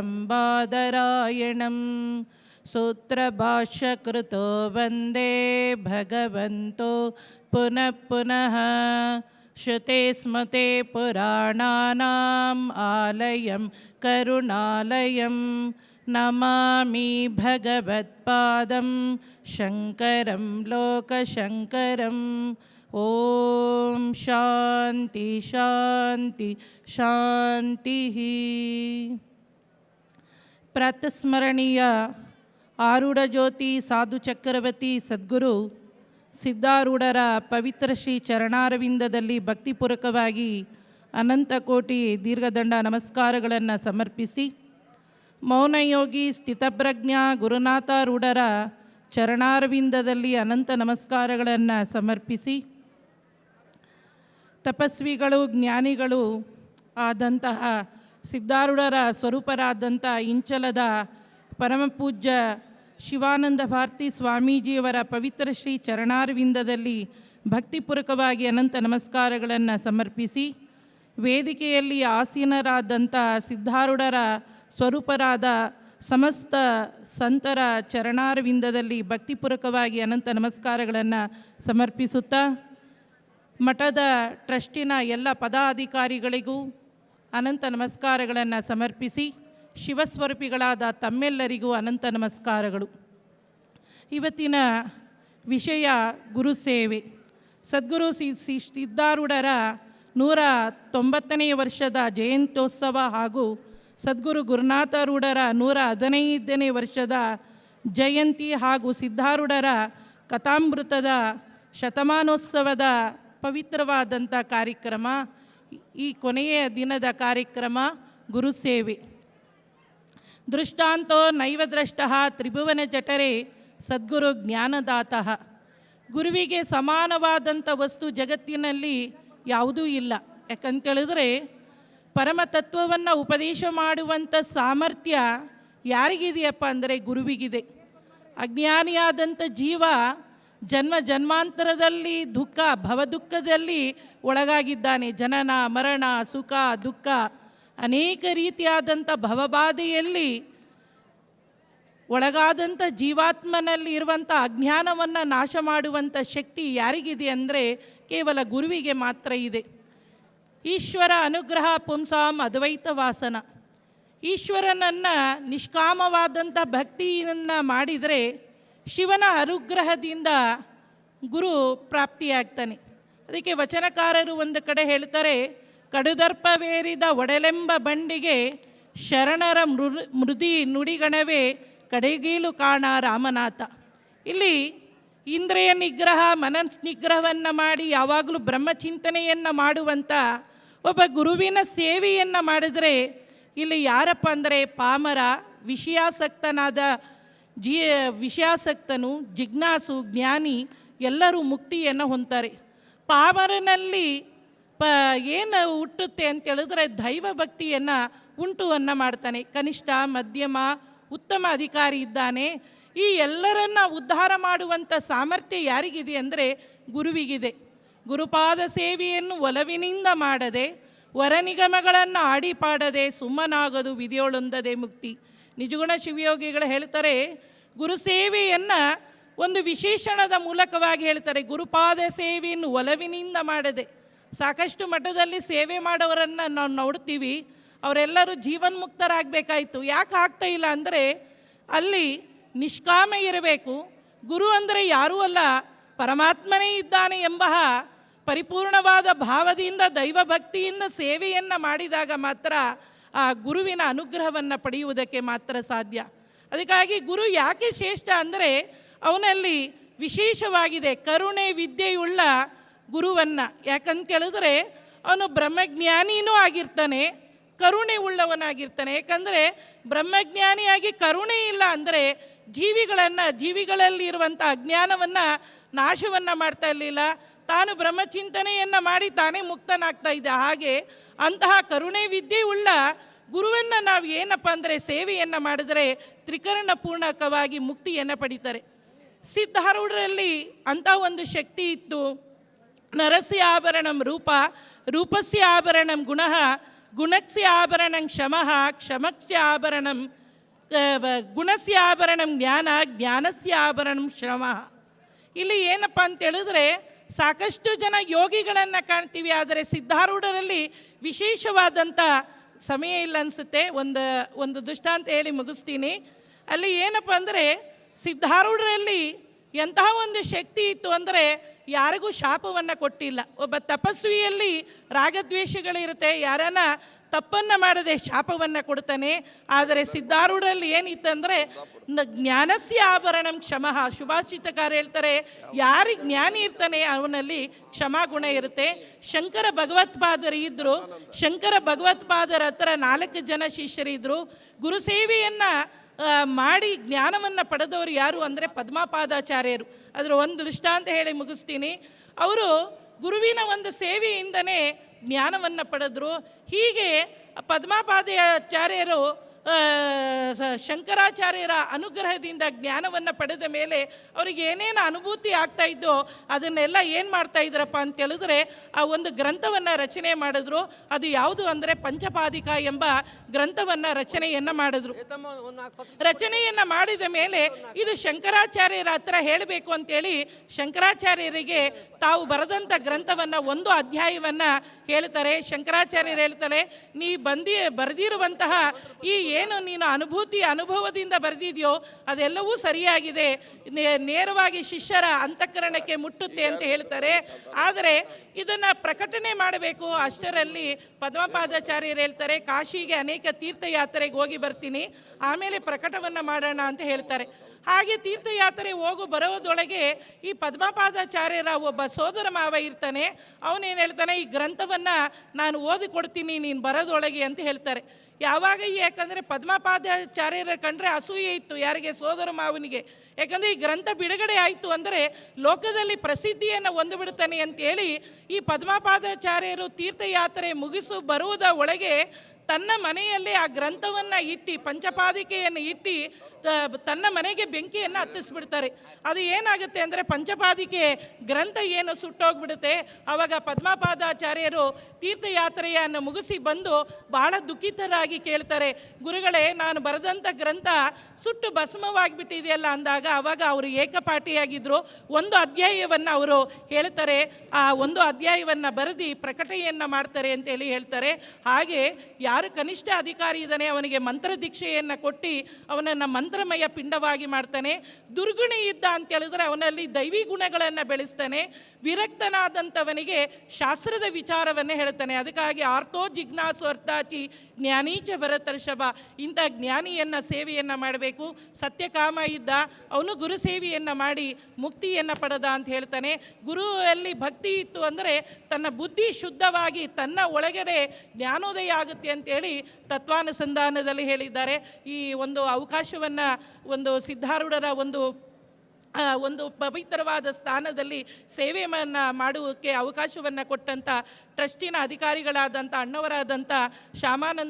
सम्बादरायणं सूत्रभाष्यकृतो वन्दे भगवन्तो पुनः पुनः श्रुते स्मृते पुराणानाम् आलयं करुणालयं नमामि भगवत्पादं शङ्करं लोकशङ्करम् ॐ शान्ति शान्ति शान्तिः ಪ್ರಾತಸ್ಮರಣೀಯ ಆರೂಢ ಜ್ಯೋತಿ ಸಾಧು ಚಕ್ರವರ್ತಿ ಸದ್ಗುರು ಸಿದ್ಧಾರೂಢರ ಪವಿತ್ರ ಶ್ರೀ ಚರಣಾರವಿಂದದಲ್ಲಿ ಭಕ್ತಿಪೂರ್ವಕವಾಗಿ ಅನಂತ ಕೋಟಿ ದೀರ್ಘದಂಡ ನಮಸ್ಕಾರಗಳನ್ನು ಸಮರ್ಪಿಸಿ ಮೌನಯೋಗಿ ಸ್ಥಿತಪ್ರಜ್ಞ ಗುರುನಾಥಾರೂಢರ ಚರಣಾರವಿಂದದಲ್ಲಿ ಅನಂತ ನಮಸ್ಕಾರಗಳನ್ನು ಸಮರ್ಪಿಸಿ ತಪಸ್ವಿಗಳು, ಜ್ಞಾನಿಗಳು ಆದಂತಹ ಸಿದ್ಧಾರೂಢರ ಸ್ವರೂಪರಾದಂಥ ಇಂಚಲದ ಪರಮಪೂಜ್ಯ ಶಿವಾನಂದ ಭಾರತಿ ಸ್ವಾಮೀಜಿಯವರ ಪವಿತ್ರ ಶ್ರೀ ಚರಣಾರವಿಂದದಲ್ಲಿ ಭಕ್ತಿಪೂರ್ವಕವಾಗಿ ಅನಂತ ನಮಸ್ಕಾರಗಳನ್ನು ಸಮರ್ಪಿಸಿ, ವೇದಿಕೆಯಲ್ಲಿ ಆಸೀನರಾದಂಥ ಸಿದ್ಧಾರೂಢರ ಸ್ವರೂಪರಾದ ಸಮಸ್ತ ಸಂತರ ಚರಣಾರವಿಂದದಲ್ಲಿ ಭಕ್ತಿಪೂರ್ವಕವಾಗಿ ಅನಂತ ನಮಸ್ಕಾರಗಳನ್ನು ಸಮರ್ಪಿಸುತ್ತಾ, ಮಠದ ಟ್ರಸ್ಟಿನ ಎಲ್ಲ ಪದಾಧಿಕಾರಿಗಳಿಗೂ ಅನಂತ ನಮಸ್ಕಾರಗಳನ್ನು ಸಮರ್ಪಿಸಿ ಶಿವಸ್ವರೂಪಿಗಳಾದ ತಮ್ಮೆಲ್ಲರಿಗೂ ಅನಂತ ನಮಸ್ಕಾರಗಳು. ಇವತ್ತಿನ ವಿಷಯ ಗುರು ಸೇವೆ. ಸದ್ಗುರು ಸಿ ಸಿ ಸಿದ್ಧಾರೂಢರ ನೂರ ತೊಂಬತ್ತನೆಯ ವರ್ಷದ ಜಯಂತ್ಯೋತ್ಸವ ಹಾಗೂ ಸದ್ಗುರು ಗುರುನಾಥರೂಢರ ನೂರ ಹದಿನೈದನೇ ವರ್ಷದ ಜಯಂತಿ ಹಾಗೂ ಸಿದ್ಧಾರೂಢರ ಕಥಾಮೃತದ ಶತಮಾನೋತ್ಸವದ ಪವಿತ್ರವಾದಂಥ ಕಾರ್ಯಕ್ರಮ ಈ ಕೊನೆಯ ದಿನದ ಕಾರ್ಯಕ್ರಮ ಗುರುಸೇವೆ ದೃಷ್ಟಾಂತೋ ನೈವ ದ್ರಷ್ಟ ತ್ರಿಭುವನ ಜಠರೆ ಸದ್ಗುರು ಜ್ಞಾನದಾತಃ. ಗುರುವಿಗೆ ಸಮಾನವಾದಂಥ ವಸ್ತು ಜಗತ್ತಿನಲ್ಲಿ ಯಾವುದೂ ಇಲ್ಲ. ಯಾಕಂತೇಳಿದ್ರೆ ಪರಮ ತತ್ವವನ್ನು ಉಪದೇಶ ಮಾಡುವಂಥ ಸಾಮರ್ಥ್ಯ ಯಾರಿಗಿದೆಯಪ್ಪ ಅಂದರೆ ಗುರುವಿಗಿದೆ. ಅಜ್ಞಾನಿಯಾದಂಥ ಜೀವ ಜನ್ಮ ಜನ್ಮಾಂತರದಲ್ಲಿ ದುಃಖ ಭವದುಃಖದಲ್ಲಿ ಒಳಗಾಗಿದ್ದಾನೆ. ಜನನ, ಮರಣ, ಸುಖ, ದುಃಖ ಅನೇಕ ರೀತಿಯಾದಂಥ ಭವಬಾಧೆಯಲ್ಲಿ ಒಳಗಾದಂಥ ಜೀವಾತ್ಮನಲ್ಲಿ ಇರುವಂಥ ಅಜ್ಞಾನವನ್ನು ನಾಶ ಮಾಡುವಂಥ ಶಕ್ತಿ ಯಾರಿಗಿದೆ ಅಂದರೆ ಕೇವಲ ಗುರುವಿಗೆ ಮಾತ್ರ ಇದೆ. ಈಶ್ವರ ಅನುಗ್ರಹ ಪುಂಸಾಂ ಅದ್ವೈತ ವಾಸನ. ಈಶ್ವರನನ್ನು ನಿಷ್ಕಾಮವಾದಂಥ ಭಕ್ತಿಯನ್ನು ಮಾಡಿದರೆ ಶಿವನ ಅನುಗ್ರಹದಿಂದ ಗುರು ಪ್ರಾಪ್ತಿಯಾಗ್ತಾನೆ. ಅದಕ್ಕೆ ವಚನಕಾರರು ಒಂದು ಕಡೆ ಹೇಳ್ತಾರೆ, ಕಡುದರ್ಪವೇರಿದ ಒಡಲೆಂಬ ಬಂಡಿಗೆ ಶರಣರ ಮೃ, ಮೃದಿ ನುಡಿಗಣವೇ ಕಡೆಗೀಲು ಕಾಣ ರಾಮನಾಥ. ಇಲ್ಲಿ ಇಂದ್ರಿಯ ನಿಗ್ರಹ ಮನಸ್ ನಿಗ್ರಹವನ್ನು ಮಾಡಿ ಯಾವಾಗಲೂ ಬ್ರಹ್ಮಚಿಂತನೆಯನ್ನು ಮಾಡುವಂಥ ಒಬ್ಬ ಗುರುವಿನ ಸೇವೆಯನ್ನು ಮಾಡಿದರೆ ಇಲ್ಲಿ ಯಾರಪ್ಪ ಅಂದರೆ ಪಾಮರ ವಿಷಯಾಸಕ್ತನಾದ ಜೀ ವಿಷಯಾಸಕ್ತನು, ಜಿಜ್ಞಾಸು, ಜ್ಞಾನಿ ಎಲ್ಲರೂ ಮುಕ್ತಿಯನ್ನು ಹೊಂತಾರೆ ಪಾಮರನಲ್ಲಿ ಪ ಏನು ಹುಟ್ಟುತ್ತೆ ಅಂತ ಹೇಳಿದ್ರೆ ದೈವ ಭಕ್ತಿಯನ್ನು ಉಂಟುವನ್ನು ಮಾಡ್ತಾನೆ. ಕನಿಷ್ಠ, ಮಧ್ಯಮ, ಉತ್ತಮ ಅಧಿಕಾರಿ ಇದ್ದಾನೆ. ಈ ಎಲ್ಲರನ್ನ ಉದ್ಧಾರ ಮಾಡುವಂಥ ಸಾಮರ್ಥ್ಯ ಯಾರಿಗಿದೆ ಅಂದರೆ ಗುರುವಿಗಿದೆ. ಗುರುಪಾದ ಸೇವೆಯನ್ನು ಒಲವಿನಿಂದ ಮಾಡದೆ ವರನಿಗಮಗಳನ್ನು ಆಡಿಪಾಡದೆ ಸುಮ್ಮನಾಗದು ವಿಧಿಯೊಳೊಂದದೆ ಮುಕ್ತಿ. ನಿಜಗುಣ ಶಿವಯೋಗಿಗಳು ಹೇಳ್ತಾರೆ, ಗುರು ಸೇವೆಯನ್ನು ಒಂದು ವಿಶೇಷಣದ ಮೂಲಕವಾಗಿ ಹೇಳ್ತಾರೆ. ಗುರುಪಾದ ಸೇವೆಯನ್ನು ಒಲವಿನಿಂದ ಮಾಡದೆ, ಸಾಕಷ್ಟು ಮಠದಲ್ಲಿ ಸೇವೆ ಮಾಡೋರನ್ನು ನಾವು ನೋಡ್ತೀವಿ. ಅವರೆಲ್ಲರೂ ಜೀವನ್ಮುಕ್ತರಾಗಬೇಕಾಯ್ತು. ಯಾಕೆ ಆಗ್ತಾ ಇಲ್ಲ ಅಂದರೆ, ಅಲ್ಲಿ ನಿಷ್ಕಾಮ ಇರಬೇಕು. ಗುರು ಅಂದರೆ ಯಾರೂ ಅಲ್ಲ, ಪರಮಾತ್ಮನೇ ಇದ್ದಾನೆ ಎಂಬ ಪರಿಪೂರ್ಣವಾದ ಭಾವದಿಂದ, ದೈವಭಕ್ತಿಯಿಂದ ಸೇವೆಯನ್ನು ಮಾಡಿದಾಗ ಮಾತ್ರ ಆ ಗುರುವಿನ ಅನುಗ್ರಹವನ್ನು ಪಡೆಯುವುದಕ್ಕೆ ಮಾತ್ರ ಸಾಧ್ಯ. ಅದಕ್ಕಾಗಿ ಗುರು ಯಾಕೆ ಶ್ರೇಷ್ಠ ಅಂದರೆ ಅವನಲ್ಲಿ ವಿಶೇಷವಾಗಿದೆ ಕರುಣೆ ವಿದ್ಯೆಯುಳ್ಳ ಗುರುವನ್ನು. ಯಾಕಂತ ಕೇಳಿದ್ರೆ ಅವನು ಬ್ರಹ್ಮಜ್ಞಾನಿನೂ ಆಗಿರ್ತಾನೆ, ಕರುಣೆ ಉಳ್ಳವನಾಗಿರ್ತಾನೆ. ಯಾಕಂದರೆ ಬ್ರಹ್ಮಜ್ಞಾನಿಯಾಗಿ ಕರುಣೆ ಇಲ್ಲ ಅಂದರೆ ಜೀವಿಗಳನ್ನು ಜೀವಿಗಳಲ್ಲಿರುವಂಥ ಅಜ್ಞಾನವನ್ನು ನಾಶವನ್ನು ಮಾಡ್ತಾ ಇರಲಿಲ್ಲ. ತಾನು ಬ್ರಹ್ಮಚಿಂತನೆಯನ್ನು ಮಾಡಿ ತಾನೇ ಮುಕ್ತನಾಗ್ತಾ ಇದ್ದ ಹಾಗೆ ಅಂತಹ ಕರುಣೆ ವಿದ್ಯೆ ಉಳ್ಳ ಗುರುವನ್ನು ನಾವು ಏನಪ್ಪ ಅಂದರೆ ಸೇವೆಯನ್ನು ಮಾಡಿದರೆ ತ್ರಿಕರಣ ಪೂರ್ಣಕವಾಗಿ ಮುಕ್ತಿಯನ್ನು ಪಡಿತಾರೆ. ಸಿದ್ಧಾರೂಢರಲ್ಲಿ ಅಂಥ ಒಂದು ಶಕ್ತಿ ಇತ್ತು. ನರಸ್ಯ ಆಭರಣಂ ರೂಪ, ರೂಪಸ್ಯ ಆಭರಣಂ ಗುಣ, ಗುಣಸ್ಯ ಆಭರಣಂ ಕ್ಷಮಃ, ಕ್ಷಮಸ್ಯ ಆಭರಣಂ ಗುಣಸ್ಯ ಆಭರಣಂ ಜ್ಞಾನ, ಜ್ಞಾನಸ್ಯ ಆಭರಣಂ ಶ್ರಮ. ಇಲ್ಲಿ ಏನಪ್ಪ ಅಂತ ಹೇಳಿದ್ರೆ ಸಾಕಷ್ಟು ಜನ ಯೋಗಿಗಳನ್ನು ಕಾಣ್ತೀವಿ, ಆದರೆ ಸಿದ್ಧಾರೂಢರಲ್ಲಿ ವಿಶೇಷವಾದಂಥ ಸಮಯ ಇಲ್ಲ ಅನಿಸುತ್ತೆ. ಒಂದು ಒಂದು ದೃಷ್ಟಾಂತ ಹೇಳಿ ಮುಗಿಸ್ತೀನಿ. ಅಲ್ಲಿ ಏನಪ್ಪ ಅಂದರೆ ಸಿದ್ಧಾರೂಢರಲ್ಲಿ ಎಂತಹ ಒಂದು ಶಕ್ತಿ ಇತ್ತು ಅಂದರೆ ಯಾರಿಗೂ ಶಾಪವನ್ನು ಕೊಟ್ಟಿಲ್ಲ. ಒಬ್ಬ ತಪಸ್ವಿಯಲ್ಲಿ ರಾಗದ್ವೇಷಗಳಿರುತ್ತೆ, ಯಾರನ್ನ ತಪ್ಪನ್ನು ಮಾಡದೆ ಶಾಪವನ್ನು ಕೊಡ್ತಾನೆ. ಆದರೆ ಸಿದ್ಧಾರೂಢರಲ್ಲಿ ಏನಿತ್ತಂದರೆ ಜ್ಞಾನಸ್ಯ ಆಭರಣಂ ಕ್ಷಮಃ. ಸುಭಾಷಿತಕಾರ ಹೇಳ್ತಾರೆ ಯಾರಿಗೆ ಜ್ಞಾನಿ ಇರ್ತಾನೆ ಅವನಲ್ಲಿ ಕ್ಷಮಾಗುಣ ಇರುತ್ತೆ. ಶಂಕರ ಭಗವತ್ಪಾದರು ಇದ್ದರು ಶಂಕರ ಭಗವತ್ಪಾದರ ಹತ್ರ ನಾಲ್ಕು ಜನ ಶಿಷ್ಯರಿದ್ದರು ಗುರುಸೇವೆಯನ್ನು ಮಾಡಿ ಜ್ಞಾನವನ್ನು ಪಡೆದವರು ಯಾರು ಅಂದರೆ ಪದ್ಮಪಾದಾಚಾರ್ಯರು. ಅದರ ಒಂದು ದೃಷ್ಟಾಂತ ಹೇಳಿ ಮುಗಿಸ್ತೀನಿ. ಅವರು ಗುರುವಿನ ಒಂದು ಸೇವೆಯಿಂದನೇ ಜ್ಞಾನವನ್ನು ಪಡೆದರು. ಹೀಗೆ ಪದ್ಮಪಾದಾಚಾರ್ಯರು ಶಂಕರಾಚಾರ್ಯರ ಅನುಗ್ರಹದಿಂದ ಜ್ಞಾನವನ್ನು ಪಡೆದ ಮೇಲೆ ಅವರಿಗೆ ಏನೇನು ಅನುಭೂತಿ ಆಗ್ತಾ ಇದ್ದೋ ಅದನ್ನೆಲ್ಲ ಏನು ಮಾಡ್ತಾ ಇದ್ರಪ್ಪ ಅಂತ ಹೇಳಿದ್ರೆ ಆ ಒಂದು ಗ್ರಂಥವನ್ನು ರಚನೆ ಮಾಡಿದ್ರು. ಅದು ಯಾವುದು ಅಂದರೆ ಪಂಚಪಾದಿಕ ಎಂಬ ಗ್ರಂಥವನ್ನು ರಚನೆಯನ್ನು ಮಾಡಿದ್ರು. ರಚನೆಯನ್ನು ಮಾಡಿದ ಮೇಲೆ ಇದು ಶಂಕರಾಚಾರ್ಯರ ಹತ್ರ ಹೇಳಬೇಕು ಅಂತೇಳಿ ಶಂಕರಾಚಾರ್ಯರಿಗೆ ತಾವು ಬರೆದಂಥ ಗ್ರಂಥವನ್ನು ಒಂದು ಅಧ್ಯಾಯವನ್ನು ಹೇಳ್ತಾರೆ. ಶಂಕರಾಚಾರ್ಯರು ಹೇಳ್ತಾರೆ ನೀ ಬಂದಿ ಬರೆದಿರುವಂತಹ ಈ ಏನು ನೀನು ಅನುಭೂತಿ ಅನುಭವದಿಂದ ಬರೆದಿದೆಯೋ ಅದೆಲ್ಲವೂ ಸರಿಯಾಗಿದೆ. ನೇರವಾಗಿ ಶಿಷ್ಯರ ಅಂತಃಕರಣಕ್ಕೆ ಮುಟ್ಟುತ್ತೆ ಅಂತ ಹೇಳ್ತಾರೆ. ಆದರೆ ಇದನ್ನು ಪ್ರಕಟಣೆ ಮಾಡಬೇಕು. ಅಷ್ಟರಲ್ಲಿ ಪದ್ಮಪಾದಾಚಾರ್ಯರು ಹೇಳ್ತಾರೆ, ಕಾಶಿಗೆ ಅನೇಕ ತೀರ್ಥಯಾತ್ರೆಗೆ ಹೋಗಿ ಬರ್ತೀನಿ. ಆಮೇಲೆ ಪ್ರಕಟವನ್ನು ಮಾಡೋಣ ಅಂತ ಹೇಳ್ತಾರೆ. ಹಾಗೆ ತೀರ್ಥಯಾತ್ರೆ ಹೋಗು ಬರೋದೊಳಗೆ ಈ ಪದ್ಮಪಾದಾಚಾರ್ಯರ ಒಬ್ಬ ಸೋದರ ಮಾವ ಇರ್ತಾನೆ. ಅವನೇನು ಹೇಳ್ತಾನೆ, ಈ ಗ್ರಂಥವನ್ನು ನಾನು ಓದಿ ಕೊಡ್ತೀನಿ, ನೀನು ಬರೋದೊಳಗೆ ಅಂತ ಹೇಳ್ತಾರೆ. ಯಾವಾಗ ಯಾಕಂದರೆ ಪದ್ಮಪಾದಾಚಾರ್ಯರ ಕಂಡ್ರೆ ಅಸೂಯೆ ಇತ್ತು ಯಾರಿಗೆ? ಸೋದರ ಮಾವನಿಗೆ. ಯಾಕಂದರೆ ಈ ಗ್ರಂಥ ಬಿಡುಗಡೆ ಆಯಿತು ಅಂದರೆ ಲೋಕದಲ್ಲಿ ಪ್ರಸಿದ್ಧಿಯನ್ನು ಹೊಂದಿಬಿಡ್ತಾನೆ ಅಂತೇಳಿ ಈ ಪದ್ಮಪಾದಾಚಾರ್ಯರು ತೀರ್ಥಯಾತ್ರೆ ಮುಗಿಸು ಬರುವುದ ಒಳಗೆ ತನ್ನ ಮನೆಯಲ್ಲಿ ಆ ಗ್ರಂಥವನ್ನು ಇಟ್ಟು, ಪಂಚಪಾದಿಕೆಯನ್ನು ಇಟ್ಟು ತನ್ನ ಮನೆಗೆ ಬೆಂಕಿಯನ್ನು ಹತ್ತಿಸ್ಬಿಡ್ತಾರೆ. ಅದು ಏನಾಗುತ್ತೆ ಅಂದರೆ ಪಂಚಪಾದಿಕೆ ಗ್ರಂಥ ಏನು ಸುಟ್ಟೋಗ್ಬಿಡುತ್ತೆ ಆವಾಗ ಪದ್ಮಪಾದಾಚಾರ್ಯರು ತೀರ್ಥಯಾತ್ರೆಯನ್ನು ಮುಗಿಸಿ ಬಂದು ಬಹಳ ದುಃಖಿತರಾಗಿ ಕೇಳ್ತಾರೆ, ಗುರುಗಳೇ ನಾನು ಬರೆದಂಥ ಗ್ರಂಥ ಸುಟ್ಟು ಭಸ್ಮವಾಗಿಬಿಟ್ಟಿದೆಯಲ್ಲ ಅಂದಾಗ ಆವಾಗ ಅವರು ಏಕಪಾಠಿಯಾಗಿದ್ದರು ಒಂದು ಅಧ್ಯಾಯವನ್ನು ಅವರು ಹೇಳ್ತಾರೆ, ಆ ಒಂದು ಅಧ್ಯಾಯವನ್ನು ಬರೆದು ಪ್ರಕಟೆಯನ್ನು ಮಾಡ್ತಾರೆ ಅಂತೇಳಿ ಹೇಳ್ತಾರೆ. ಹಾಗೆ ಯಾರು ಕನಿಷ್ಠ ಅಧಿಕಾರಿ ಇದ್ದಾನೆ, ಅವನಿಗೆ ಮಂತ್ರ ದೀಕ್ಷೆಯನ್ನು ಕೊಟ್ಟು ಅವನನ್ನು ಮಂತ್ರಮಯ ಪಿಂಡವಾಗಿ ಮಾಡ್ತಾನೆ. ದುರ್ಗುಣಿ ಇದ್ದ ಅಂತ ಹೇಳಿದ್ರೆ ಅವನಲ್ಲಿ ದೈವಿ ಗುಣಗಳನ್ನು ಬೆಳೆಸ್ತಾನೆ. ವಿರಕ್ತನಾದಂಥವನಿಗೆ ಶಾಸ್ತ್ರದ ವಿಚಾರವನ್ನೇ ಹೇಳ್ತಾನೆ. ಅದಕ್ಕಾಗಿ ಆರ್ಥೋ ಜಿಜ್ಞಾಸು ಅರ್ಥಾಚಿ ಜ್ಞಾನೀಚ ಭರತರ್ಷಭ, ಇಂಥ ಜ್ಞಾನಿಯನ್ನು ಸೇವೆಯನ್ನು ಮಾಡಬೇಕು. ಸತ್ಯಕಾಮ ಇದ್ದ, ಅವನು ಗುರು ಸೇವೆಯನ್ನು ಮಾಡಿ ಮುಕ್ತಿಯನ್ನು ಪಡೆದ ಅಂತ ಹೇಳ್ತಾನೆ. ಗುರುವಲ್ಲಿ ಭಕ್ತಿ ಇತ್ತು ಅಂದರೆ ತನ್ನ ಬುದ್ಧಿ ಶುದ್ಧವಾಗಿ ತನ್ನ ಒಳಗಡೆ ಜ್ಞಾನೋದಯ ಆಗುತ್ತೆ ಅಂತೇಳಿ ತತ್ವಾನುಸಂಧಾನದಲ್ಲಿ ಹೇಳಿದ್ದಾರೆ. ಈ ಒಂದು ಅವಕಾಶವನ್ನು ಒಂದು ಸಿದ್ಧಾರೂಢರ ಒಂದು ಒಂದು ಪವಿತ್ರವಾದ ಸ್ಥಾನದಲ್ಲಿ ಸೇವೆಯನ್ನು ಮಾಡುವುದಕ್ಕೆ ಅವಕಾಶವನ್ನು ಕೊಟ್ಟಂಥ ಟ್ರಸ್ಟಿನ ಅಧಿಕಾರಿಗಳಾದಂಥ ಅಣ್ಣವರಾದಂಥ ಶ್ಯಾಮಾನಂದ